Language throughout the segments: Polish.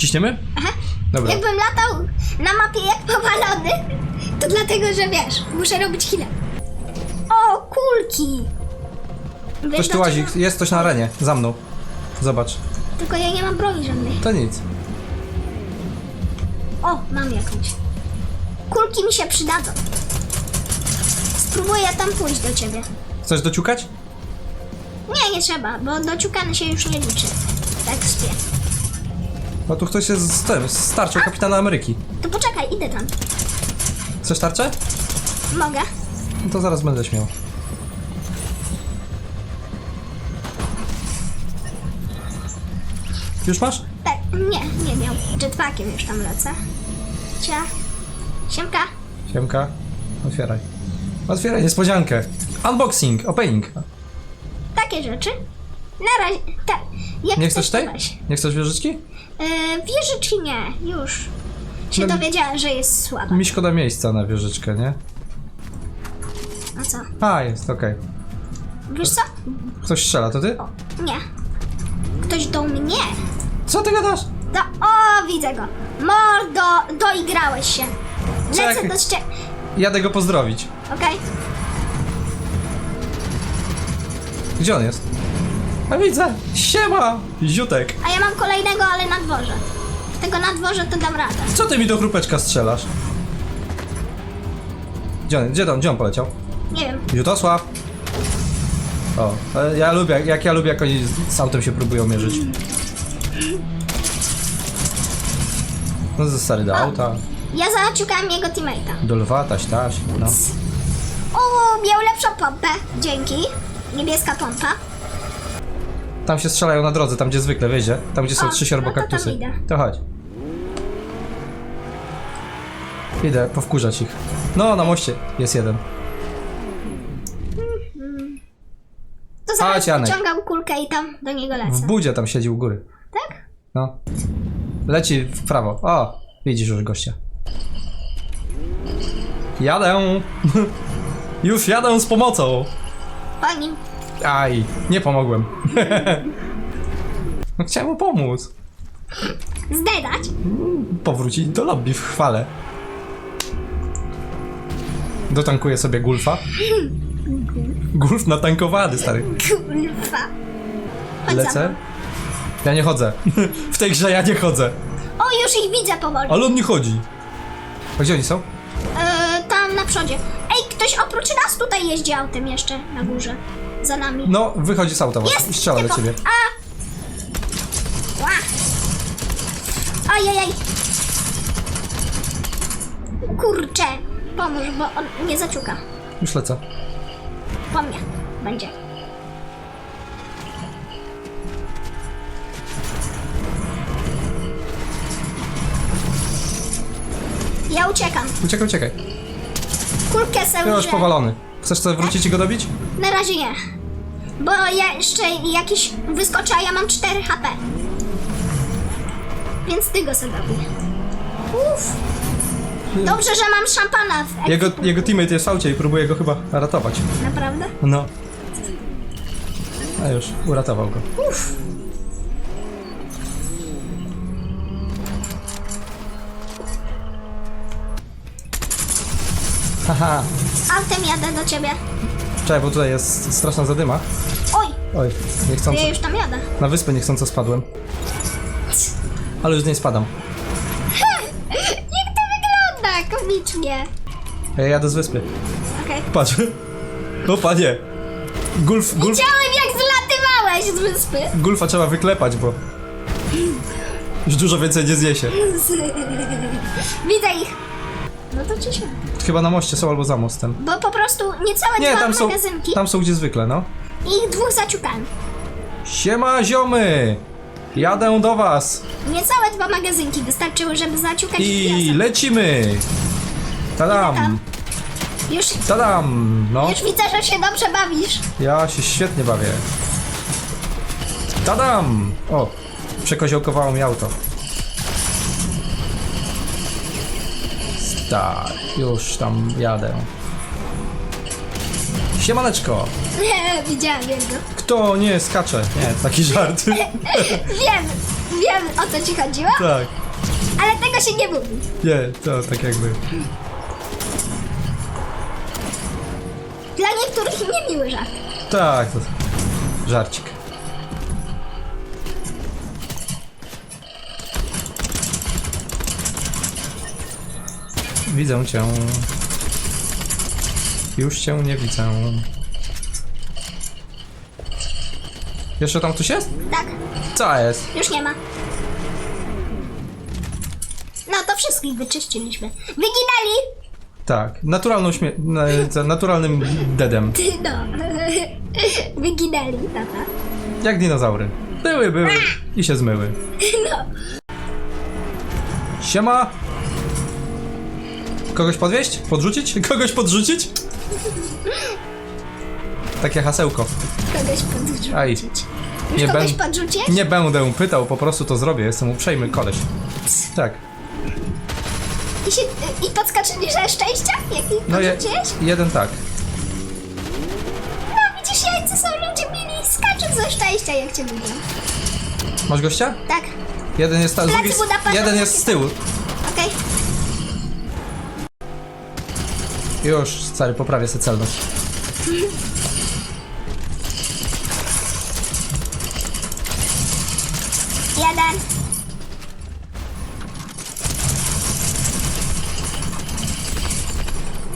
Ciśniemy? Aha. Dobra. Jakbym latał na mapie jak powalony, to dlatego, że wiesz, muszę robić chwilę. O, kulki! Wiesz Ktoś tu dlaczego? łazi, jest ktoś na arenie, za mną. Zobacz. Tylko ja nie mam broni żadnej. To nic. O, mam jakąś. Kulki mi się przydadzą. Spróbuję tam pójść do ciebie. Chcesz dociukać? Nie, nie trzeba, bo dociukany się już nie liczy. Tak spię. No tu ktoś jest z tym, z tarczą kapitana Ameryki. To poczekaj, idę tam. Chcesz tarczę? Mogę? No to zaraz będę śmiał. Już masz? Tak, nie, nie miał. Jetpackiem już tam lecę. Cia. Siemka. Siemka. Otwieraj. Otwieraj niespodziankę. Unboxing, opening. Takie rzeczy. Na razie, tak. Jak Nie chcesz tej? weź. Nie chcesz wieżyczki? Yy, nie? Już. Się No, dowiedziałem, że jest słaba. Mi szkoda miejsca na wieżyczkę, nie? A co? A, jest, okej. Wiesz co? Ktoś strzela, to ty? Nie. Ktoś do mnie. Co ty gadasz? Do, o, widzę go. Mordo, doigrałeś się. Lecę Czekaj. do. Jadę go pozdrowić. Okej? Gdzie on jest? A widzę! Siema! Ziutek! A ja mam kolejnego, ale na dworze. Tego na dworze to dam radę. Co ty mi do chrupeczka strzelasz? Gdzie on, gdzie on, gdzie on poleciał? Nie wiem. Jutosław! O, ale ja lubię, jak ja lubię, jak oni z- z autem się próbują mierzyć. No ze stary do auta, Ja zaciukałem jego teammate'a. do lwa, taś, taś, no. O, miał lepszą pompę. Dzięki. Niebieska pompa. Tam się strzelają na drodze, tam gdzie zwykle, wyjdzie. Tam gdzie są O, trzy no to siorbokaktusy. tam idę. To chodź. Idę powkurzać ich. No, na moście jest jeden. To zaraz Chodź, Janek. wyciągam kulkę i tam do niego W lecę. budzie tam siedzi u góry. Tak? No. Leci w prawo. O, widzisz już gościa. Jadę. już jadę z pomocą. Po nim. Aj, nie pomogłem. no chciałem mu pomóc. Zdedać. Powrócić do lobby w chwale. Dotankuję sobie gulfa. Gulf natankowany, stary. Kurwa. Chodź za Lecę. mną. Ja nie chodzę. w tej grze ja nie chodzę. O, już ich widzę powoli. Ale on nie chodzi. A gdzie oni są? E, tam na przodzie. Ej, ktoś oprócz nas tutaj jeździ autem jeszcze na górze. Za nami. No, wychodzi z auta właśnie i Jest! strzela do ciebie. A! Ła! Ajajaj! Kurczę! Pomóż, bo on nie zaciuka. Już lecę. Po mnie będzie. Ja uciekam. Uciekaj, uciekaj. Kulkę sobie już powalony. Chcesz sobie wrócić i go dobić? Na razie nie. Bo ja jeszcze jakiś wyskoczę, a ja mam 4 HP. Więc ty go sobie robię. Uff. Dobrze, że mam szampana w Jego, jego teammate jest w aucie i próbuje go chyba ratować. Naprawdę? No. A już, uratował go. Uff. Haha. Autem jadę do ciebie. Czekaj, bo tutaj jest straszna zadyma. Oj, Oj, niechcąco. ja już tam jadę. Na wyspę niechcąco spadłem. Ale już z niej spadam. Jak to wygląda komicznie. Ja jadę z wyspy. Okej. Patrz. O panie. Gulf, gulf, Widziałem jak zlatywałeś z wyspy. gulfa trzeba wyklepać, bo... Już dużo więcej nie zje się. Widzę ich. No to ci się. Chyba na moście są albo za mostem. Bo po prostu niecałe Nie, dwa tam są, magazynki tam są gdzie zwykle, no. i ich dwóch zaciukałem. Siema ziomy! Jadę do was! Niecałe dwa magazynki wystarczyły, żeby zaciukać I gwiazdę. lecimy! Tadam! Już, Tadam! No, już widzę, że się dobrze bawisz. ja się świetnie bawię. Tadam! O, przekoziołkowało mi auto. Tak, już tam jadę. Siemaneczko! Nie, widziałem jego. Kto nie skacze? Nie, taki żart. Wiem. Wiem o co ci chodziło, Tak. ale tego się nie mówi. Nie, to tak jakby. Dla niektórych niemiły żart. Tak, to żarcik. Widzę cię. Już cię nie widzę. Jeszcze tam ktoś jest? Tak, Co jest? już nie ma. No to wszystkich wyczyściliśmy. Wyginęli! Tak, naturalną śmie... na- za naturalnym dedem. Ty no. Wyginęli, tata. Jak dinozaury. Były, były i się zmyły. No. Siema! Kogoś podwieźć? Podrzucić? Kogoś podrzucić? Takie hasełko. Kogoś podrzucić. Aj. Już Nie, kogoś ben... podrzucić? nie będę pytał, po prostu to zrobię. Jestem uprzejmy koleś. Tak. I, się, I podskoczyli, że szczęścia? Jak ich No je... jeden tak. No widzisz, jajcy są ludzie mili. Skaczą ze szczęścia, jak cię lubią. Masz gościa? Tak, Jeden jest, ta, pewno jeden jest z tyłu. Już, stary, poprawię sobie celność. Jeden.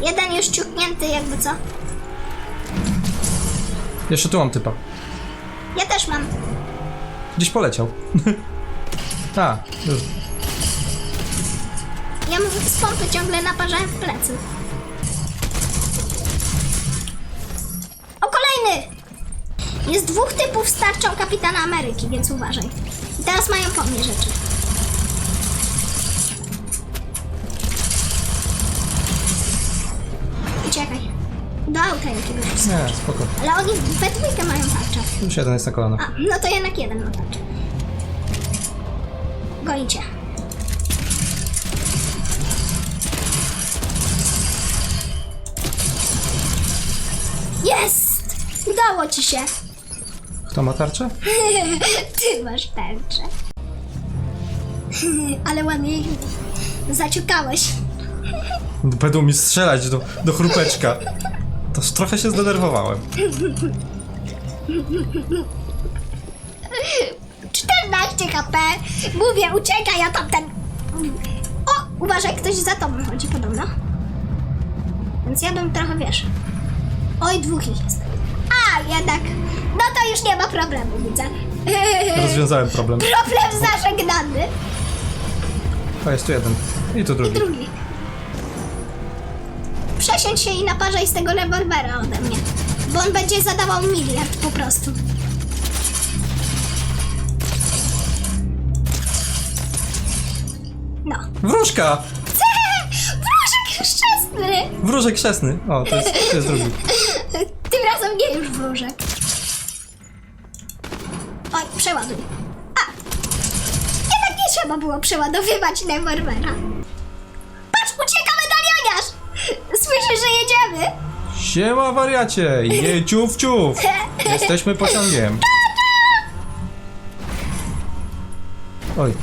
Jeden już ciuknięty, jakby co? Jeszcze tu mam typa. Ja też mam. Gdzieś poleciał. A, już. Ja mu z pompy ciągle naparzałem w plecy. O, kolejny! Jest dwóch typów z tarczą Kapitana Ameryki, więc uważaj. I teraz mają po mnie rzeczy. Uciekaj. Do auta jakiegoś. Nie, spoko. Ale oni we dwójkę mają tarczę. Już jeden jest na kolanach. A, no to jednak jeden ma tarczę. Gonicie. Jest! Udało ci się. Kto ma tarczę? Ty masz tarczę. Ale ładnie ich zaciukałeś. Będą mi strzelać do, do chrupeczka. To trochę się zdenerwowałem. 14 HP. Mówię, uciekaj, a tamten... O, uważaj, ktoś za tobą chodzi podobno. Więc ja bym trochę, wiesz... Oj, dwóch ich jest. Jednak... No to już nie ma problemu, widzę. Rozwiązałem problem. Problem zażegnany. O, jest tu jeden. I tu I drugi. drugi. Przesiądź się i naparzaj z tego rewolwera ode mnie. Bo on będzie zadawał miliard po prostu. No. Wróżka! Wróżek szczęsny! Wróżek chrzestny. O, to jest, to jest drugi. Już wróżek. Oj, przeładuj. A! Jednak nie trzeba było przeładowywać rewolwera. Patrz, ucieka medalioniarz! Słyszę, że jedziemy! Siema wariacie! Je ciuf ciuf! Jesteśmy pociągiem. Oj,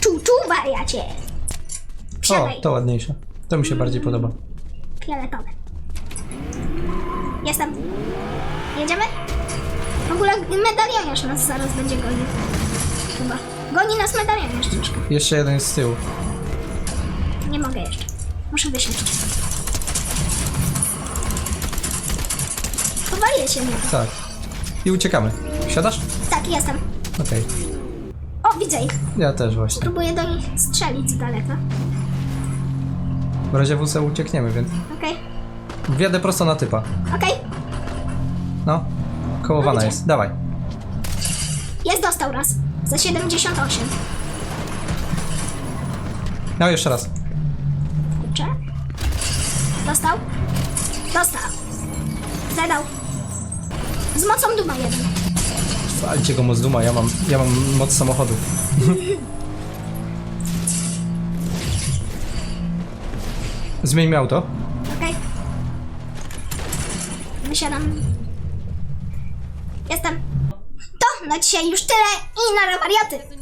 Czu, czu, wariacie! o, Wsiadaj. to ładniejsze. To mi się bardziej podoba. Fioletowe. Jestem. Jedziemy? W ogóle medalioniarz nas zaraz będzie gonił. Chyba. Goni nas medalioniarz troszkę. Jeszcze jeden jest z tyłu. Nie mogę jeszcze. Muszę wysiąść. Powalię się mnie. Tak. I uciekamy. Siadasz? Tak, jestem. Okej. O, widzę ich. Ja też właśnie. Próbuję do nich strzelić z daleka. W razie WC uciekniemy, więc... Okej, Wjadę prosto na typa. okej. No. Kołowana jest. Dawaj. Jest, dostał raz. Za 78. No, jeszcze raz. Kurczę. Dostał? Dostał. Zadał. Z mocą duma jeden. Walcie go moc duma, ja mam, ja mam moc samochodu. Zmieńmy auto. Okej. Wysiadam. Jestem. To na dzisiaj już tyle i na wariaty.